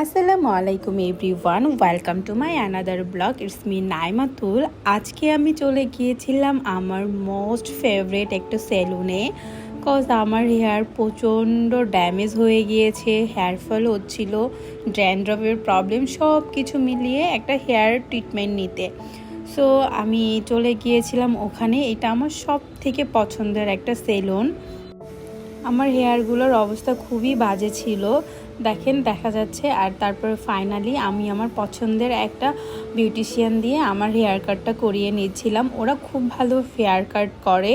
আসসালামু আলাইকুম everyone, welcome to my another blog, it's me Naimatul আজকে আমি চলে গিয়েছিলাম আমার মোস্ট ফেভারেট একটা সেলুনে কজ আমার হেয়ার প্রচণ্ড ড্যামেজ হয়ে গিয়েছে, হেয়ার ফল হচ্ছিল ড্র্যান্ড্রফের প্রবলেম সব কিছু মিলিয়ে একটা হেয়ার ট্রিটমেন্ট নিতে। সো, আমি চলে গিয়েছিলাম ওখানে, এটা আমার সব থেকে পছন্দের একটা সেলুন। আমার হেয়ারগুলোর অবস্থা খুবই বাজে ছিল। দেখেন, দেখা যাচ্ছে। আর তারপরে ফাইনালি আমি আমার পছন্দের একটা বিউটিশিয়ান দিয়ে আমার হেয়ার কাটটা করিয়ে নিয়েছিলাম ওরা খুব ভালো হেয়ার কাট করে।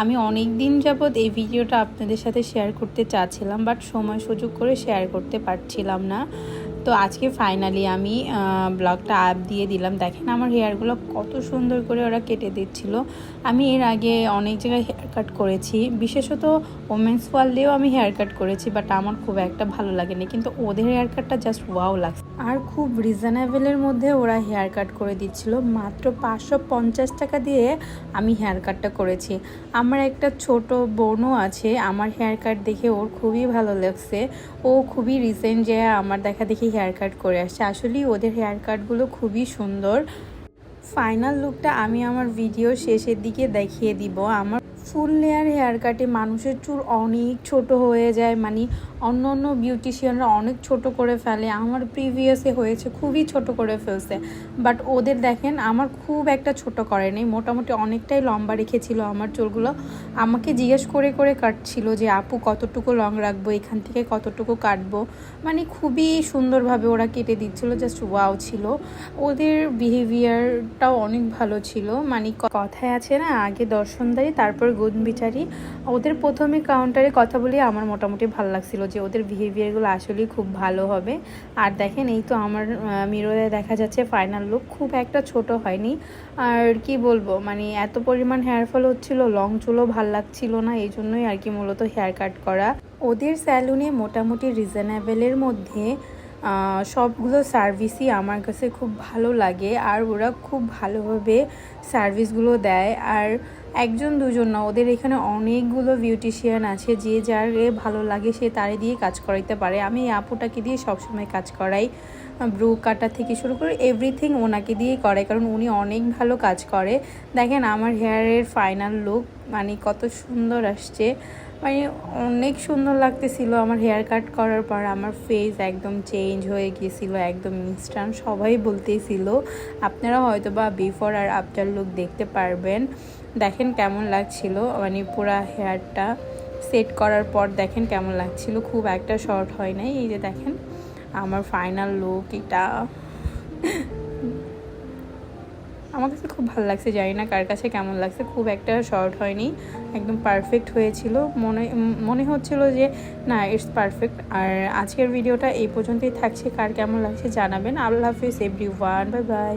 আমি অনেক দিন যাবৎ এই ভিডিওটা আপনাদের সাথে শেয়ার করতে চাচ্ছিলাম বাট সময় সুযোগ করে শেয়ার করতে পারছিলাম না। তো আজকে ফাইনালি আমি ব্লগটা আপ দিয়ে দিলাম। দেখেন আমার হেয়ারগুলো কত সুন্দর করে ওরা কেটে দিচ্ছিল। আমি এর আগে অনেক জায়গায় হেয়ার কাট করেছি। বিশেষত ওমেন্স ওয়ার্ল্ডেও আমি হেয়ার কাট করেছি বাট আমার খুব একটা ভালো লাগেনি। কিন্তু ওদের হেয়ার কাটটা জাস্ট ওয়াও লাগছে। আর খুব রিজনেবলের মধ্যে ওরা হেয়ার কাট করে দিচ্ছিল। মাত্র পাঁচশো পঞ্চাশ টাকা দিয়ে আমি হেয়ার কাটটা করেছি। আমার একটা ছোট বোনও আছে। আমার হেয়ার কাট দেখে ওর খুবই ভালো লাগছে। ও খুবই রিসেন্ট যে আমার দেখা দেখি হেয়ার কাট করে আসছে। আসলেই ওদের হেয়ার কাটগুলো খুবই সুন্দর। ফাইনাল লুকটা আমি আমার ভিডিও শেষের দিকে দেখিয়ে দিব। আমার ফুল লেয়ার হেয়ার কাটে, মানুষের চুল অনেক ছোট হয়ে যায় মানে অন্য অন্য বিউটিশিয়ানরা অনেক ছোট করে ফেলে। আমার প্রিভিয়াসে হয়েছে, খুবই ছোট করে ফেলছে। বাট ওদের দেখেন, আমার খুব একটা ছোট করেনি মোটামুটি অনেকটাই লম্বা রেখেছিল আমার চুলগুলো। আমাকে জিজ্ঞেস করে করে কাটছিল যে, আপু, কতটুকু লং রাখব? এখান থেকে কতটুকু কাটবো? মানে খুবই সুন্দরভাবে ওরা কেটে দিচ্ছিল জাস্ট ওয়াও ছিল। ওদের বিহেভিয়ারটাও অনেক ভালো ছিল। মানে কথায় আছে না, আগে দর্শনদারি তারপর গুণ বিচারি। ওদের প্রথমে কাউন্টারে কথা বলে আমার মোটামুটি ভালো লাগছিল যে ওদের বিহেভিয়ারগুলো আসলেই খুব ভালো হবে। আর দেখেন, এই তো আমার মিররে দেখা যাচ্ছে ফাইনাল লুক খুব একটা ছোট হয়নি। আর কি বলব মানে এত পরিমাণ হেয়ার ফল হচ্ছিল লং চুলও ভালো লাগছিল না, এই জন্যই আর কি মূলত হেয়ার কাট করা। ওদের স্যালুনে মোটামুটি রিজনেবলের মধ্যে সবগুলো সার্ভিসই আমার কাছে খুব ভালো লাগে আর ওরা খুব ভালোভাবে সার্ভিসগুলো দেয়। আর একজন দুজন না, ওদের এখানে অনেকগুলো বিউটিশিয়ান আছে, যে যার ভালো লাগে সে তারে দিয়ে কাজ করাইতে পারে। আমি এই আপুটাকে দিয়ে সবসময় কাজ করাই। ব্রু কাটা থেকে শুরু করে এভরিথিং ওনাকে দিয়েই করে কারণ উনি অনেক ভালো কাজ করে। দেখেন আমার হেয়ারের ফাইনাল লুক মানে কত সুন্দর আসছে। মানে অনেক সুন্দর লাগতেছিল আমার হেয়ার কাট করার পর, আমার ফেস একদম চেঞ্জ হয়ে গিয়েছিল, একদম ইনস্ট্যান্ট সবাই বলতেছিল। আপনারা হয়তো বা বিফোর আর আফটার লুক দেখতে পারবেন। দেখেন কেমন লাগছিল মানে পুরা হেয়ারটা সেট করার পর দেখেন কেমন লাগছিল। খুব একটা শর্ট হয় নাই, এই যে দেখেন, আমার ফাইনাল লুক এটা। আমার কাছে খুব ভালো লাগছে, জানি না কার কাছে কেমন লাগছে, খুব একটা শর্ট হয়নি, একদম পারফেক্ট হয়েছিল। মনে মনে হচ্ছিল যে, না ইটস পারফেক্ট আর আজকের ভিডিওটা এই পর্যন্তই থাকছে, কার কেমন লাগছে জানাবেন। আল্লাহ হাফিজ এভরি ওয়ান বাই বাই